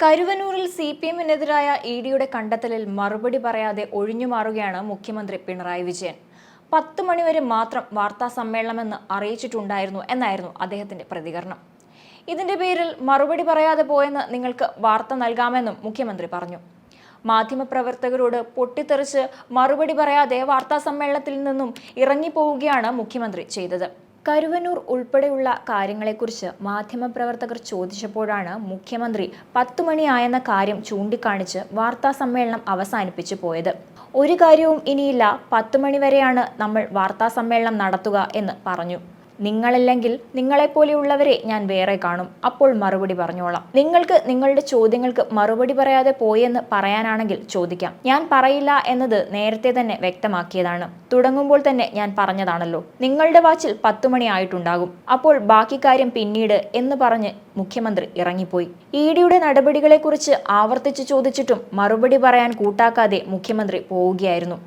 കരുവന്നൂരിൽ C P എമ്മിനെതിരായ E ഡിയുടെ കണ്ടെത്തലിൽ മറുപടി പറയാതെ ഒഴിഞ്ഞുമാറുകയാണ് മുഖ്യമന്ത്രി പിണറായി വിജയൻ. പത്ത് മണിവരെ മാത്രം വാർത്താ സമ്മേളനമെന്ന് അറിയിച്ചിട്ടുണ്ടായിരുന്നു എന്നായിരുന്നു അദ്ദേഹത്തിന്റെ പ്രതികരണം. ഇതിന്റെ പേരിൽ മറുപടി പറയാതെ പോയെന്ന് നിങ്ങൾക്ക് വാർത്ത നൽകാമെന്നും മുഖ്യമന്ത്രി പറഞ്ഞു. മാധ്യമപ്രവർത്തകരോട് പൊട്ടിത്തെറിച്ച് മറുപടി പറയാതെ വാർത്താ സമ്മേളനത്തിൽ നിന്നും ഇറങ്ങിപ്പോവുകയാണ് മുഖ്യമന്ത്രി ചെയ്തത്. കരുവന്നൂർ ഉൾപ്പെടെയുള്ള കാര്യങ്ങളെക്കുറിച്ച് മാധ്യമപ്രവർത്തകർ ചോദിച്ചപ്പോഴാണ് മുഖ്യമന്ത്രി പത്തു മണിയായെന്ന കാര്യം ചൂണ്ടിക്കാണിച്ച് വാർത്താസമ്മേളനം അവസാനിപ്പിച്ചു പോയത്. ഒരു കാര്യവും ഇനിയില്ല. പത്തുമണിവരെയാണ് നമ്മൾ വാർത്താസമ്മേളനം നടത്തുക എന്ന് പറഞ്ഞു. നിങ്ങളില്ലെങ്കിൽ നിങ്ങളെപ്പോലെയുള്ളവരെ ഞാൻ വേറെ കാണും. അപ്പോൾ മറുപടി പറഞ്ഞോളാം. നിങ്ങൾക്ക് നിങ്ങളുടെ ചോദ്യങ്ങൾക്ക് മറുപടി പറയാതെ പോയെന്ന് പറയാനാണെങ്കിൽ ചോദിക്കാം. ഞാൻ പറയില്ല എന്നത് നേരത്തെ തന്നെ വ്യക്തമാക്കിയതാണ്. തുടങ്ങുമ്പോൾ തന്നെ ഞാൻ പറഞ്ഞതാണല്ലോ. നിങ്ങളുടെ വാച്ചിൽ പത്തു മണി ആയിട്ടുണ്ടാകും. അപ്പോൾ ബാക്കി കാര്യം പിന്നീട് എന്ന് പറഞ്ഞ് മുഖ്യമന്ത്രി ഇറങ്ങിപ്പോയി. ഇ ഡിയുടെ നടപടികളെക്കുറിച്ച് ആവർത്തിച്ച് ചോദിച്ചിട്ടും മറുപടി പറയാൻ കൂട്ടാക്കാതെ മുഖ്യമന്ത്രി പോവുകയായിരുന്നു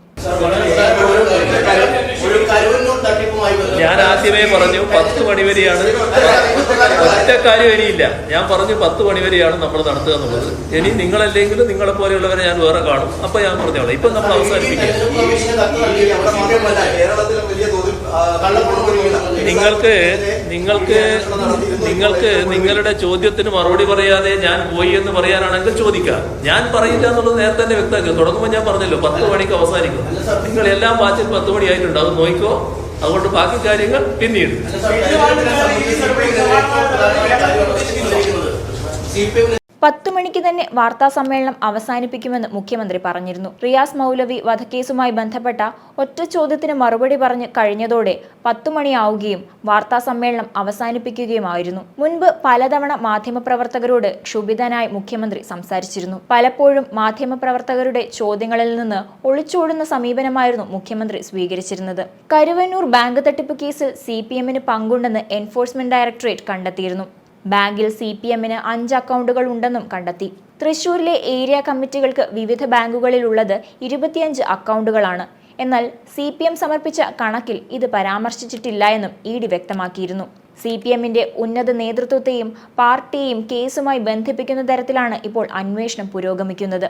ഒരു കരുവന്നൂർ തട്ടിപ്പുമായി ബന്ധപ്പെട്ട് ഞാൻ ആദ്യമേ പറഞ്ഞു പത്ത് മണിവരെയാണ് ഒറ്റ കാര്യം ഇനിയില്ല. ഞാൻ പറഞ്ഞു പത്ത് മണിവരെയാണ് നമ്മൾ നടത്തുക എന്നുള്ളത്. ഇനി നിങ്ങളല്ലെങ്കിലും നിങ്ങളെ പോലെയുള്ളവരെ ഞാൻ വേറെ കാണും. അപ്പൊ ഞാൻ പറഞ്ഞോളാം. ഇപ്പൊ നമ്മൾ ആ, നിങ്ങൾക്ക് നിങ്ങൾക്ക് നിങ്ങൾക്ക് നിങ്ങളുടെ ചോദ്യത്തിന് മറുപടി പറയാതെ ഞാൻ പോയി എന്ന് പറയാനാണെങ്കിൽ ചോദിക്കാം. ഞാൻ പറയില്ല എന്നുള്ളത് നേരത്തെ തന്നെ വ്യക്തമാക്കി. തുടങ്ങുമ്പോൾ ഞാൻ പറഞ്ഞല്ലോ പത്ത് മണിക്ക് അവസാനിക്കും നിങ്ങൾ എല്ലാം വാച്ചിൽ പത്ത് മണി ആയിട്ടുണ്ടാവും നോക്കിക്കോ. അതുകൊണ്ട് ബാക്കി കാര്യങ്ങൾ പിന്നീട് സി പി എമ്മിന് പത്തു മണിക്ക് തന്നെ വാർത്താ സമ്മേളനം അവസാനിപ്പിക്കുമെന്ന് മുഖ്യമന്ത്രി പറഞ്ഞിരുന്നു. റിയാസ് മൗലവി വധക്കേസുമായി ബന്ധപ്പെട്ട ഒറ്റ ചോദ്യത്തിന് മറുപടി പറഞ്ഞ് കഴിഞ്ഞതോടെ പത്തു മണിയാവുകയും വാർത്താ സമ്മേളനം അവസാനിപ്പിക്കുകയുമായിരുന്നു. മുൻപ് പലതവണ മാധ്യമപ്രവർത്തകരോട് ക്ഷുഭിതനായി മുഖ്യമന്ത്രി സംസാരിച്ചിരുന്നു. പലപ്പോഴും മാധ്യമപ്രവർത്തകരുടെ ചോദ്യങ്ങളിൽ നിന്ന് ഒളിച്ചോടുന്ന സമീപനമായിരുന്നു മുഖ്യമന്ത്രി സ്വീകരിച്ചിരുന്നത്. കരുവന്നൂർ ബാങ്ക് തട്ടിപ്പ് കേസിൽ സി പി എമ്മിന് പങ്കുണ്ടെന്ന് എൻഫോഴ്സ്മെന്റ് ഡയറക്ടറേറ്റ് കണ്ടെത്തിയിരുന്നു. ബാങ്കിൽ സി പി എമ്മിന് അഞ്ച് അക്കൗണ്ടുകൾ ഉണ്ടെന്നും കണ്ടെത്തി. തൃശൂരിലെ ഏരിയ കമ്മിറ്റികൾക്ക് വിവിധ ബാങ്കുകളിലുള്ളത് ഇരുപത്തിയഞ്ച് അക്കൗണ്ടുകളാണ്. എന്നാൽ സി പി എം സമർപ്പിച്ച കണക്കിൽ ഇത് പരാമർശിച്ചിട്ടില്ല എന്നും ഇ ഡി വ്യക്തമാക്കിയിരുന്നു. സി പി എമ്മിന്റെ ഉന്നത നേതൃത്വത്തെയും പാർട്ടിയെയും കേസുമായി ബന്ധിപ്പിക്കുന്ന തരത്തിലാണ് ഇപ്പോൾ അന്വേഷണം പുരോഗമിക്കുന്നത്.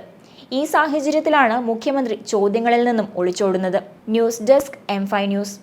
ഈ സാഹചര്യത്തിലാണ് മുഖ്യമന്ത്രി ചോദ്യങ്ങളിൽ നിന്നും ഒളിച്ചോടുന്നത്. ന്യൂസ് ഡെസ്ക് എം ഫൈ ന്യൂസ്.